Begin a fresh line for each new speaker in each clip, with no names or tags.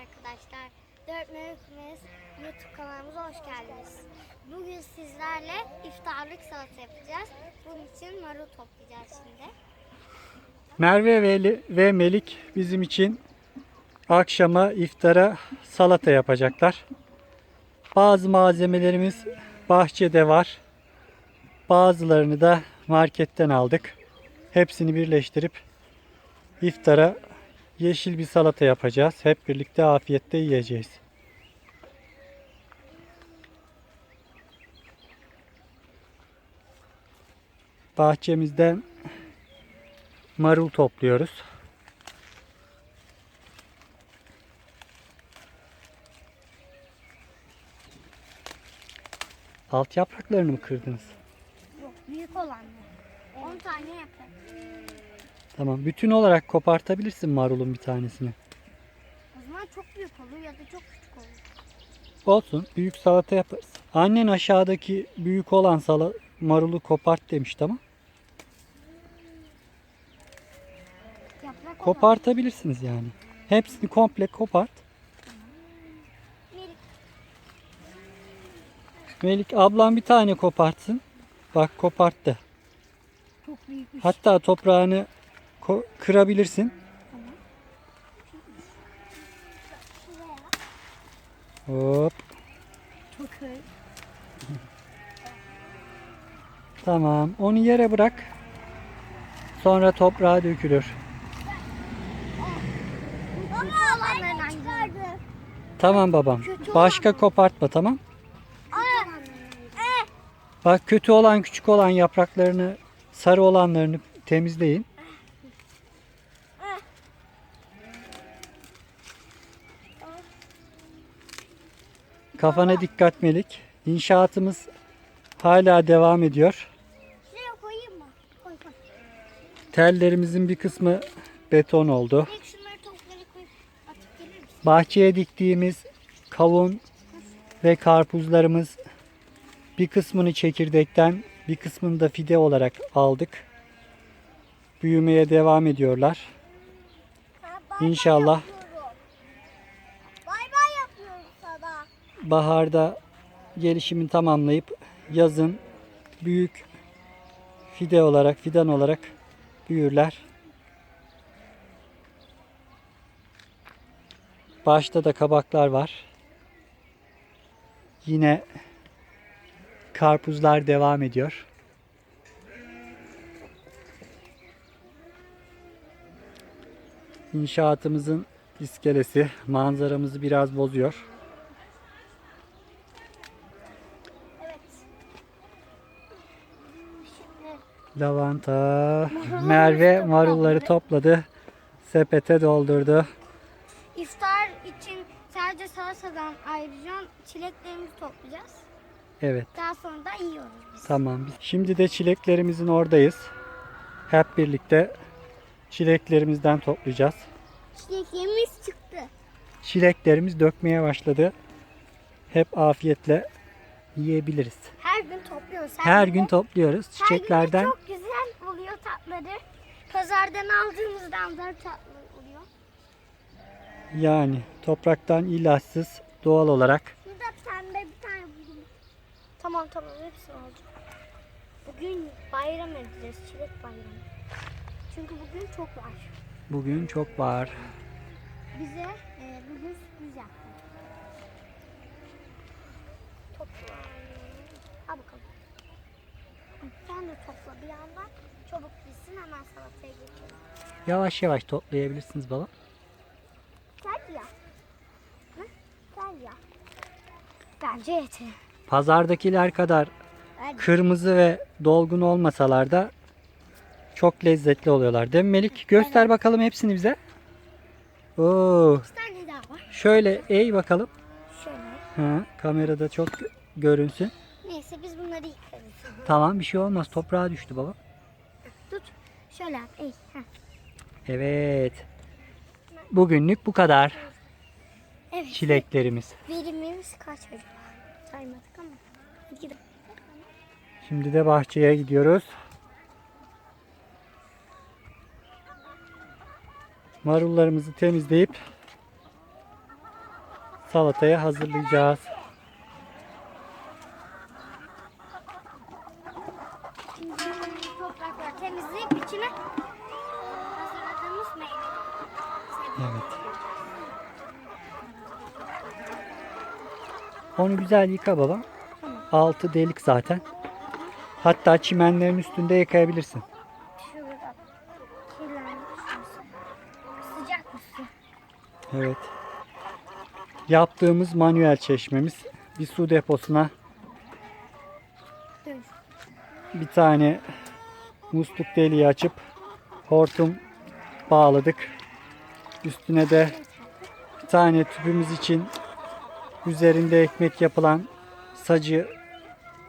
arkadaşlar. Dört Mevkimiz YouTube kanalımıza hoş geldiniz. Bugün sizlerle iftarlık salata yapacağız. Bunun için marul toplayacağız şimdi.
Merve ve, ve Melik bizim için akşama iftara salata yapacaklar. Bazı malzemelerimiz bahçede var. Bazılarını da marketten aldık. Hepsini birleştirip iftara yeşil bir salata yapacağız. Hep birlikte afiyetle yiyeceğiz. Bahçemizden marul topluyoruz. Alt yapraklarını mı kırdınız?
Yok büyük olanlar. 10 tane yapar.
Tamam. Bütün olarak kopartabilirsin marulun bir tanesini.
O zaman çok büyük olur ya da çok küçük olur.
Olsun. Büyük salata yaparız. Annen aşağıdaki büyük olan sala marulu kopart demişti ama
Yaprak
kopartabilirsiniz yani. Hepsini komple kopart.
Melik,
Melik ablam bir tane kopartsın. Bak koparttı.
Çok büyükmüş.
Hatta toprağını kırabilirsin. Hop.
Çok iyi.
Tamam. Onu yere bırak. Sonra toprağa dökülür. Tamam babam. Başka kopartma tamam. Bak kötü olan küçük olan yapraklarını sarı olanlarını temizleyin. Kafana dikkat Melik. İnşaatımız hala devam ediyor.
Şuraya koyayım mı? Koy koy.
Tellerimizin bir kısmı beton oldu.
Melik şunları topları koy. Atıp gelir misin?
Bahçeye diktiğimiz kavun ve karpuzlarımız bir kısmını çekirdekten bir kısmını da fide olarak aldık. Büyümeye devam ediyorlar. İnşallah baharda gelişimini tamamlayıp yazın büyük fide olarak fidan olarak büyürler. Başta da kabaklar var. Yine karpuzlar devam ediyor. İnşaatımızın iskelesi manzaramızı biraz bozuyor.
Evet. Şimdi
Lavanta, Merve marulları topladı. Sepete doldurdu.
iftar için sadece salatadan ayrıca çileklerimizi toplayacağız.
Evet,
Daha sonra da yiyoruz biz.
tamam. Şimdi de çileklerimizin oradayız. Hep birlikte çileklerimizden toplayacağız.
Çileklerimiz çıktı.
Çileklerimiz dökmeye başladı. Hep afiyetle yiyebiliriz.
Her gün topluyoruz.
Her
gün
gün topluyoruz
her gün
çiçeklerden.
çok güzel oluyor tatları. Pazardan aldığımızdan da tatlı oluyor.
Yani topraktan ilaçsız doğal olarak
Burada pembe bir tane buldum. Tamam tamam hepsini aldım. Bugün bayram edeceğiz. Çilek bayramı. Çünkü bugün çok var.
bugün çok var.
Bize e, bugün sürpriz yaptı. Bakalım. Sen de topla bir yandan. Çabuk bitsin hemen salataya geçelim.
Yavaş yavaş toplayabilirsiniz baba.
Gel ya. Hı? Gel ya. Bence yeter.
Pazardakiler kadar
Hadi.
kırmızı ve dolgun olmasalar da çok lezzetli oluyorlar. Değil mi Melik? Göster bakalım hepsini bize. Oo,
Bir tane daha var.
şöyle eğ bakalım.
Şöyle.
Ha, kamerada çok gö- görünsün.
Neyse biz bunları.
Tamam bir şey olmaz. Toprağa düştü baba.
Tut. Şöyle yap. Ey. Heh.
Evet. Bugünlük bu kadar.
Evet.
Çileklerimiz.
Verimimiz kaç acaba? Saymadık ama. İki de-
Şimdi de bahçeye gidiyoruz. Marullarımızı temizleyip salataya hazırlayacağız.
Şimdi toprakları temizleyip içine hazırladığımız meyve.
Evet. Onu güzel yıka baba. Altı delik zaten. Hatta çimenlerin üstünde yıkayabilirsin. Evet. Yaptığımız manuel çeşmemiz bir su deposuna bir tane musluk deliği açıp hortum bağladık. Üstüne de bir tane tüpümüz için üzerinde ekmek yapılan sacı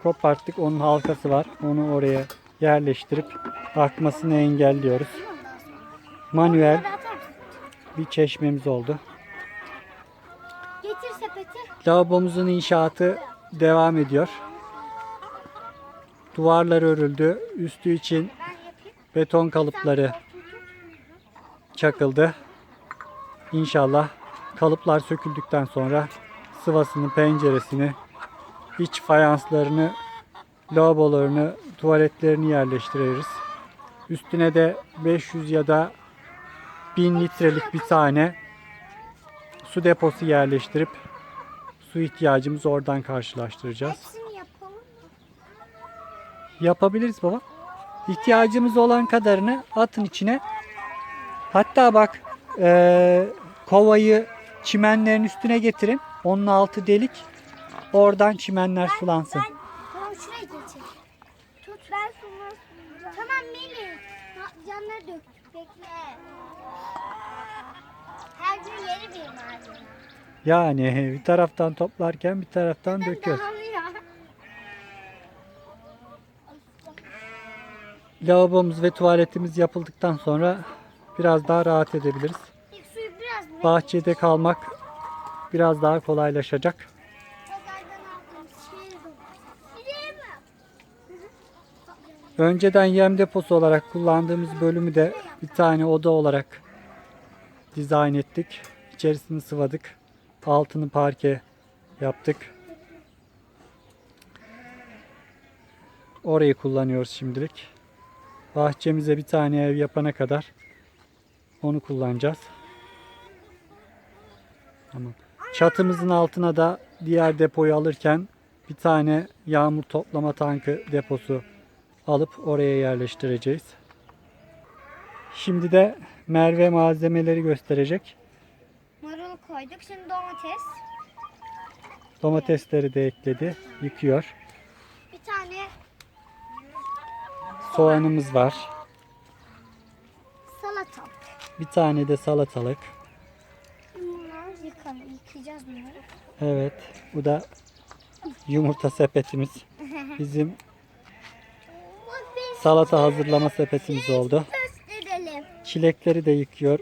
koparttık. Onun halkası var. Onu oraya yerleştirip akmasını engelliyoruz. Manuel bir çeşmemiz oldu.
Getir sepeti.
Lavabomuzun inşaatı devam ediyor. Duvarlar örüldü. Üstü için beton kalıpları çakıldı. İnşallah kalıplar söküldükten sonra sıvasını, penceresini, iç fayanslarını, lavabolarını, tuvaletlerini yerleştiririz. Üstüne de 500 ya da 1000 litrelik bir tane su deposu yerleştirip su ihtiyacımızı oradan karşılaştıracağız. Yapabiliriz baba. İhtiyacımız olan kadarını atın içine. Hatta bak eee, kovayı çimenlerin üstüne getirin. Onun altı delik. Oradan çimenler sulansın.
Tamam şuraya geçelim. Tut ben sonra Tamam Melih. Patlıcanları dök. Bekle. Her gün yeni bir malzeme.
Yani bir taraftan toplarken bir taraftan.
Dağılıyor.
Lavabomuz ve tuvaletimiz yapıldıktan sonra biraz daha rahat edebiliriz. Bahçede kalmak biraz daha kolaylaşacak. Önceden yem deposu olarak kullandığımız bölümü de bir tane oda olarak dizayn ettik. İçerisini sıvadık. Altını parke yaptık. Orayı kullanıyoruz şimdilik. Bahçemize bir tane ev yapana kadar onu kullanacağız. Tamam. Çatımızın altına da diğer depoyu alırken bir tane yağmur toplama tankı deposu alıp oraya yerleştireceğiz. Şimdi de Merve malzemeleri gösterecek.
Marul koyduk. Şimdi domates.
Domatesleri de ekledi. Yıkıyor.
Bir tane
Soğanımız var.
salata.
Bir tane de salatalık.
Yıkayacağız bunları.
Evet. Bu da yumurta sepetimiz. Bizim salata hazırlama sepetimiz oldu.
Gösterelim.
Çilekleri de yıkıyor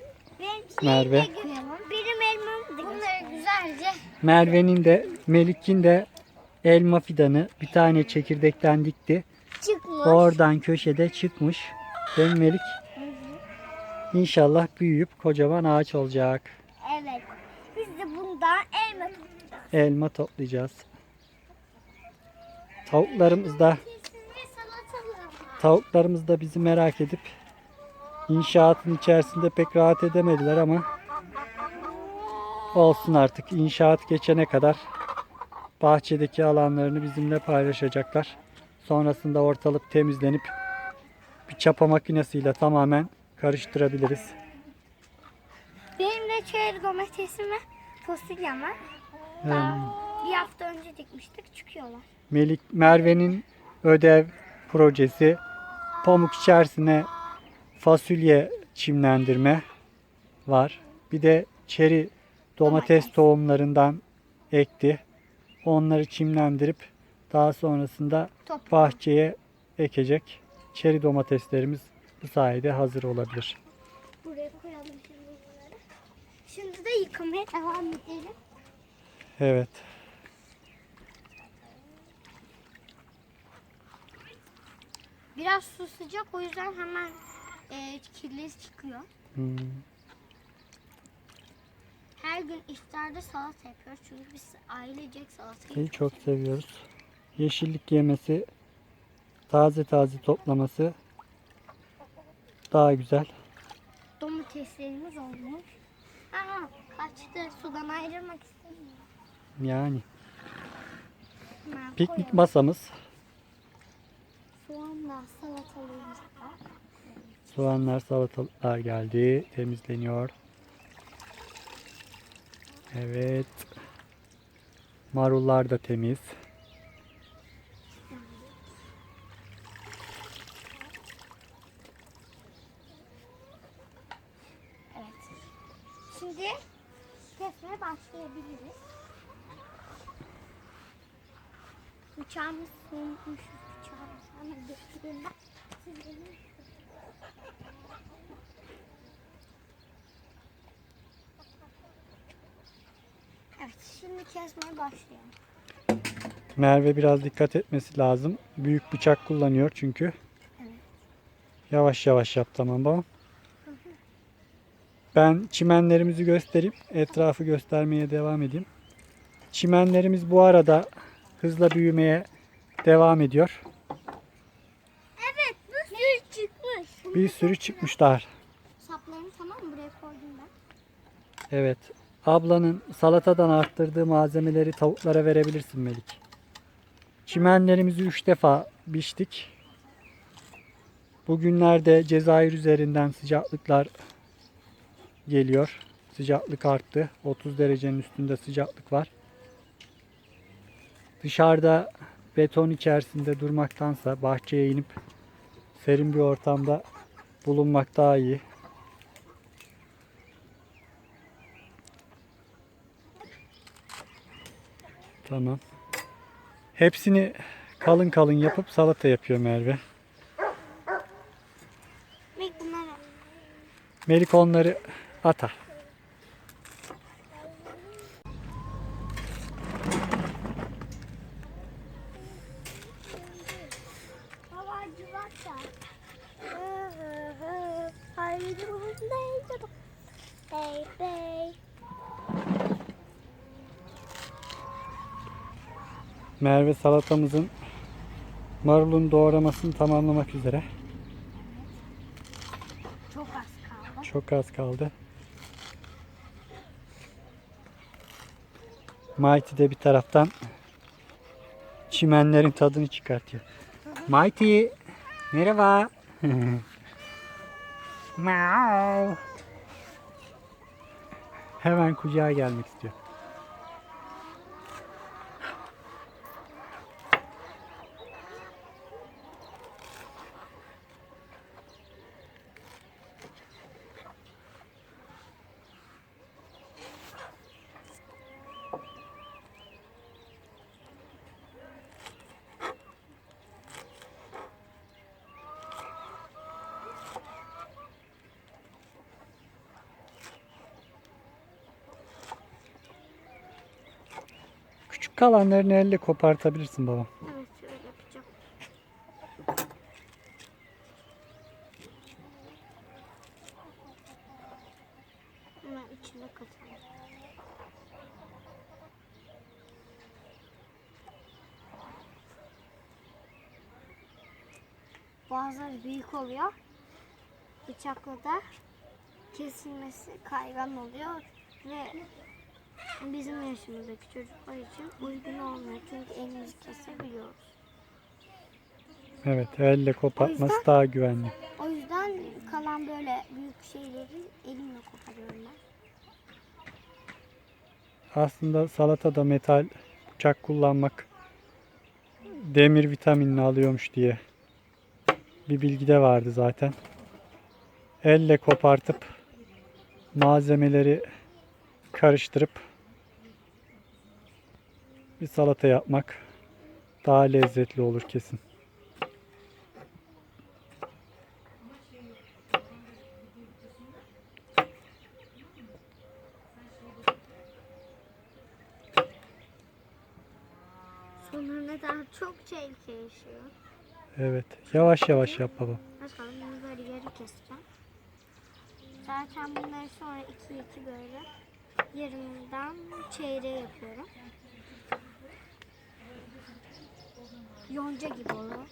Merve.
Benim elmam da Bunları güzelce
Merve'nin de Melik'in de elma fidanı bir tane çekirdekten dikti.
çıkmış.
Oradan köşede çıkmış. Değil mi Melik? İnşallah büyüyüp kocaman ağaç olacak.
Evet. Biz de bundan elma
Elma toplayacağız. Tavuklarımız da tavuklarımız da bizi merak edip inşaatın içerisinde pek rahat edemediler ama olsun artık. İnşaat geçene kadar bahçedeki alanlarını bizimle paylaşacaklar. Sonrasında ortalık temizlenip bir çapa makinesiyle tamamen karıştırabiliriz.
Benim de çeri domatesim ve fasulyem var.
Ee,
Bir hafta önce dikmiştik. Çıkıyorlar.
Melik Merve'nin ödev projesi pamuk içerisine fasulye çimlendirme var. Bir de çeri domates tohumlarından ekti. Onları çimlendirip daha sonrasında bahçeye ekecek. Çeri domateslerimiz bu sayede hazır olabilir.
Buraya koyalım şimdi. Şimdi de yıkamaya devam edelim.
Evet.
Biraz su sıcak o yüzden hemen e, kirli çıkıyor.
Hmm.
Her gün iftarda salata yapıyoruz çünkü biz ailecek salata yapıyoruz.
çok seviyoruz. Yeşillik yemesi, taze taze toplaması daha güzel.
Domateslerimiz olmuş. Aha kaçtı sudan ayrılmak istemiyor.
Yani
Hemen
piknik
koyalım.
masamız.
Soğanla salatalığımız var.
Soğanlar, salatalıklar geldi. Temizleniyor. Evet. Marullar da temiz.
Evet. Şimdi kesmeye başlayabiliriz. Bıçağımız soğumuş. Bıçağımız hemen göstereyim ben. Siz elini Evet, şimdi kesmeye başlayalım.
Merve biraz dikkat etmesi lazım. Büyük bıçak kullanıyor çünkü.
Evet.
Yavaş yavaş yap tamam babam. Ben çimenlerimizi göstereyim. Etrafı göstermeye devam edeyim. Çimenlerimiz bu arada hızla büyümeye devam ediyor.
Evet, bir sürü çıkmış.
Bir sürü çıkmışlar.
Saplarını tamam mı? Buraya koydum ben.
Evet. Ablanın salatadan arttırdığı malzemeleri tavuklara verebilirsin Melik. Çimenlerimizi 3 defa biçtik. Bugünlerde Cezayir üzerinden sıcaklıklar geliyor. Sıcaklık arttı. 30 derecenin üstünde sıcaklık var. Dışarıda beton içerisinde durmaktansa bahçeye inip serin bir ortamda bulunmak daha iyi. Tamam. Hepsini kalın kalın yapıp salata yapıyor Merve. Melik onları atar.
Havacılar da. Hı hı hı. Haydi buradaydı. Bey bey.
Merve salatamızın marulun doğramasını tamamlamak üzere.
Çok az kaldı.
Çok az kaldı. Mighty de bir taraftan çimenlerin tadını çıkartıyor. Mighty merhaba. Hemen kucağa gelmek istiyor. Kalanlarını elle kopartabilirsin baba.
Evet şöyle yapacağım. Hemen içine katalım. Bazıları büyük oluyor. Bıçakla da kesilmesi kaygan oluyor ve bizim yaşımızdaki çocuklar için uygun olmuyor çünkü elimizi kesebiliyoruz.
Evet elle kopartması
yüzden-
daha güvenli.
O yüzden kalan böyle büyük şeyleri elimle koparıyorum ben.
Aslında salatada metal bıçak kullanmak demir vitaminini alıyormuş diye bir bilgi de vardı zaten. Elle kopartıp malzemeleri karıştırıp bir salata yapmak daha lezzetli olur kesin.
Sonra daha çok şey değişiyor.
Evet, yavaş yavaş yap baba.
Bakalım bunu böyle yarı keseceğim. Zaten bunları sonra iki iki böyle yarımdan çeyreğe yapıyorum. Yonca gibi olur.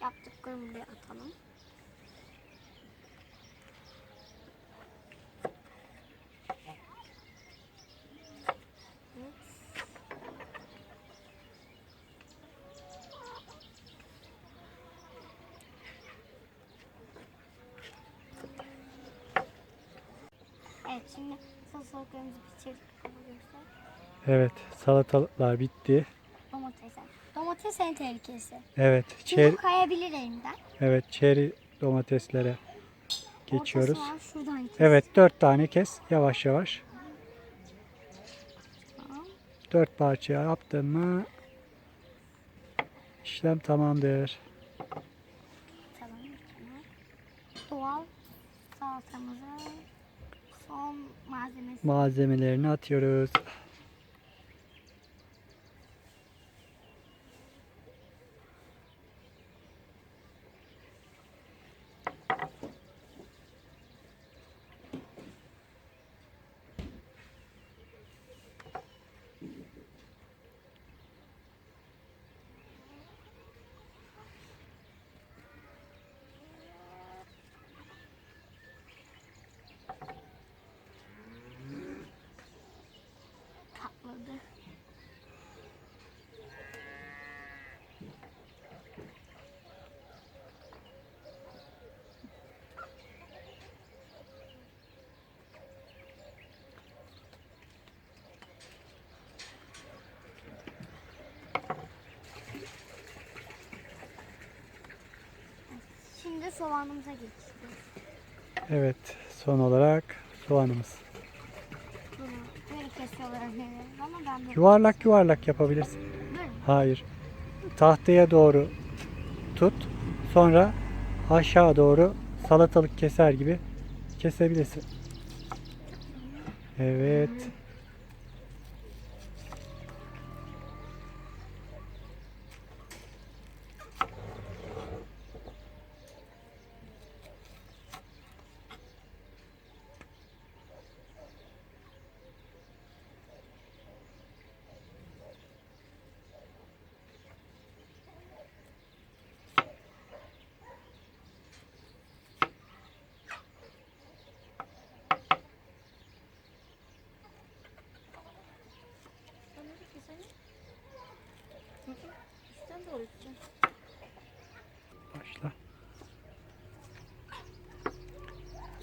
Yaptıklarımı bir atalım. Evet. Şimdi salatalıklarımızı pişirdik.
Evet salatalıklar bitti.
Domatesler. Domates en tehlikesi.
Evet
Çünkü kayabilir elimden.
evet çeri domateslere geçiyoruz.
Ortası var, şuradan kes.
Evet dört tane kes yavaş yavaş.
Tamam.
Dört parça yaptın mı işlem tamamdır.
Tamam. tamam. Doğal salatamızı son malzemesi.
Malzemelerini atıyoruz.
Şimdi soğanımıza geçtik.
Evet son olarak soğanımız.
Bunu böyle kesiyorlar anneler ama ben böyle
Yuvarlak yuvarlak yapabilirsin.
böyle
Hayır. Tahtaya doğru tut. Sonra aşağı doğru salatalık keser gibi kesebilirsin. Evet.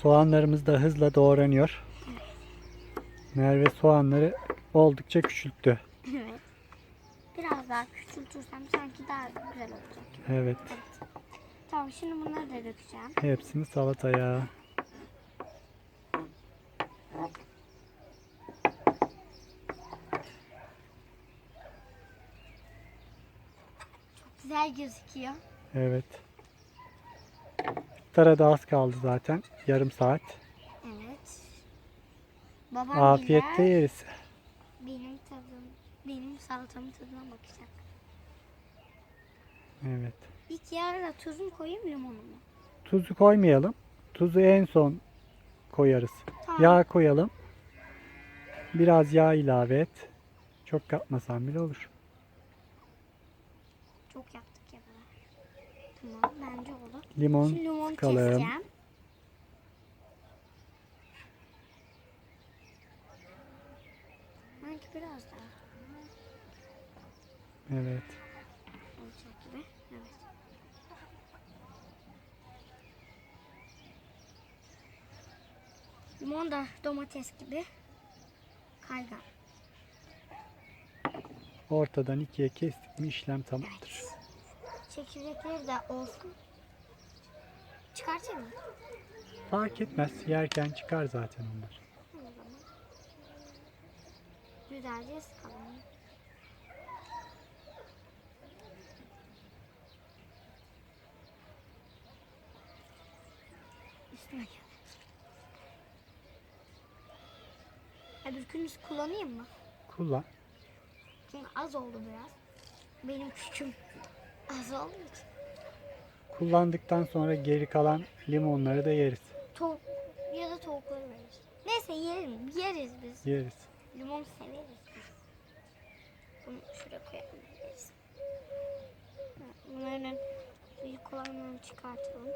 Soğanlarımız da hızla doğranıyor. Merve soğanları oldukça küçülttü.
Evet. Biraz daha küçültürsem sanki daha güzel olacak.
Evet.
Tamam şimdi bunları da dökeceğim.
Hepsini salataya.
Güzel gözüküyor.
Evet. İftara da az kaldı zaten. Yarım saat.
Evet. Babam
Afiyetle
bile
yeriz.
benim tadım, benim salatamın tadına bakacak.
Evet.
İlk yarıda tuzunu koyayım limonu mu?
Tuzu koymayalım. Tuzu en son koyarız.
Tamam.
Yağ koyalım. Biraz yağ ilave et. Çok katmasan bile olur.
Çok yaptık ya böyle. Tamam bence oldu.
Limon
Şimdi limon
sıkalım.
keseceğim. Sanki biraz daha
Evet.
olacak gibi. Evet. Limon da domates gibi kaygan.
Ortadan ikiye kestik mi işlem tamamdır.
Çekirdekleri de olsun. Çıkartayım mı?
Fark etmez. Yerken çıkar zaten onlar.
Güzelce sıkalım. Üstüne gel. Öbürkünüzü kullanayım mı?
Kullan.
Çünkü az oldu biraz. Benim küçüm az olduğu için.
Kullandıktan sonra geri kalan limonları da yeriz.
Tavuk ya da tavukları verelim. yiyelim. Yeriz biz.
Yeriz.
Limon severiz biz. Bunu şuraya koyabiliriz. Bunların büyük olanlarını çıkartalım.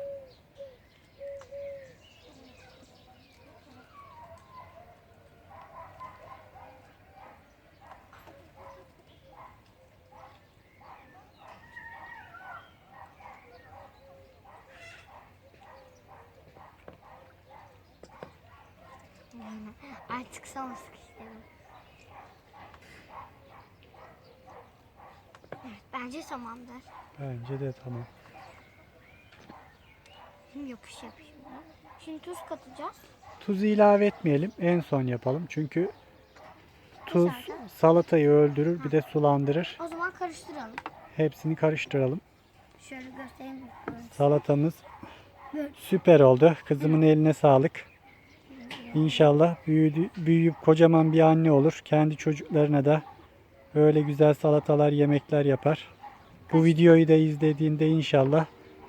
Artık son sıkıştırdım. Evet, bence tamamdır.
Bence de tamam.
Şimdi yokuş yapayım. Şimdi tuz katacağız.
Tuz ilave etmeyelim. En son yapalım. Çünkü tuz
Zaten.
salatayı öldürür bir de sulandırır.
O zaman karıştıralım.
Hepsini karıştıralım.
Şöyle göstereyim.
Salatamız süper oldu. Kızımın eline sağlık. İnşallah büyüdü, büyüyüp kocaman bir anne olur. Kendi çocuklarına da böyle güzel salatalar, yemekler yapar. Bu videoyu da izlediğinde inşallah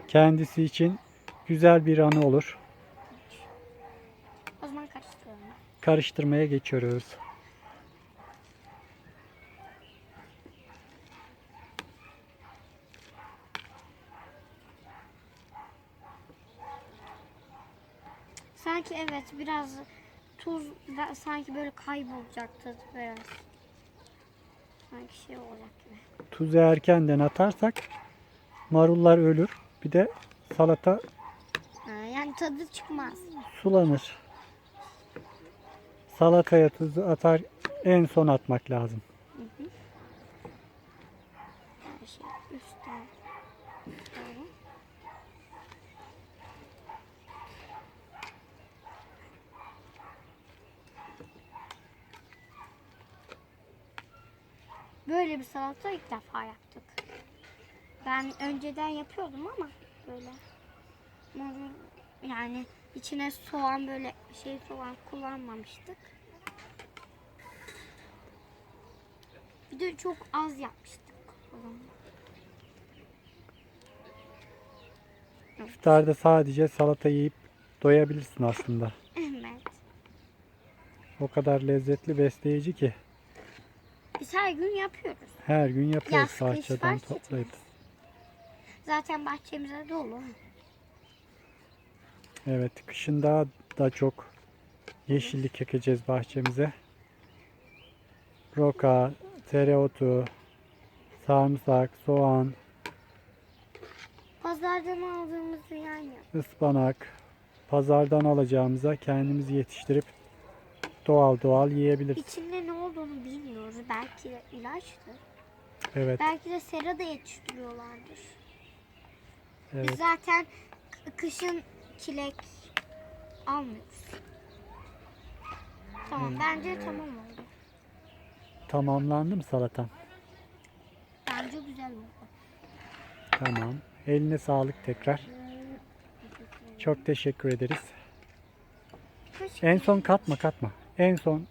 kendisi için güzel bir anı olur.
O zaman.
Karıştırmaya geçiyoruz.
Sanki evet biraz tuz sanki böyle kaybolacaktı biraz. Sanki şey olacak gibi.
Tuzu erkenden atarsak marullar ölür. Bir de salata
Ha, yani tadı çıkmaz.
sulanır. Salataya tuzu atar en son atmak lazım.
Her şey üstten. Böyle. Böyle bir salata ilk defa yaptık. Ben önceden yapıyordum ama böyle marul yani içine soğan böyle şey soğan kullanmamıştık. Bir de çok az yapmıştık. o zaman.
İftarda sadece salata yiyip doyabilirsin aslında.
Evet.
O kadar lezzetli besleyici ki
Biz her gün yapıyoruz.
her gün yapıyoruz
Yaz,
bahçeden toplayıp.
etmez. Zaten bahçemize dolu.
Evet, kışın daha da çok yeşillik ekeceğiz bahçemize. Roka, tereotu, sarımsak, soğan,
Pazardan aldığımız yani.
ıspanak, pazardan alacağımıza kendimiz yetiştirip doğal doğal yiyebiliriz.
İçinde ne olduğunu bilmiyoruz. Belki de ilaçtır.
Evet,
Belki de sera da yetiştiriyorlardır. Biz
evet.
zaten k- kışın çilek almıyoruz. Tamam bence tamam oldu.
Tamamlandı mı salatan?
Bence güzel oldu.
Tamam. Eline sağlık tekrar. Çok teşekkür ederiz. En son katma katma. En son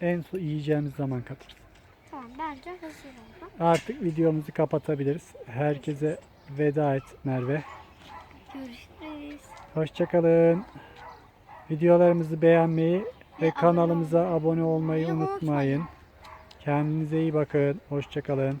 en son yiyeceğimiz zaman katarız.
Tamam bence hazır oldu.
Artık videomuzu kapatabiliriz. Herkese veda et Merve.
Görüşürüz.
Hoşçakalın. Videolarımızı beğenmeyi ve
Ve
kanalımıza abone olmayı
olmayı
unutmayın. Kendinize iyi bakın. Hoşçakalın.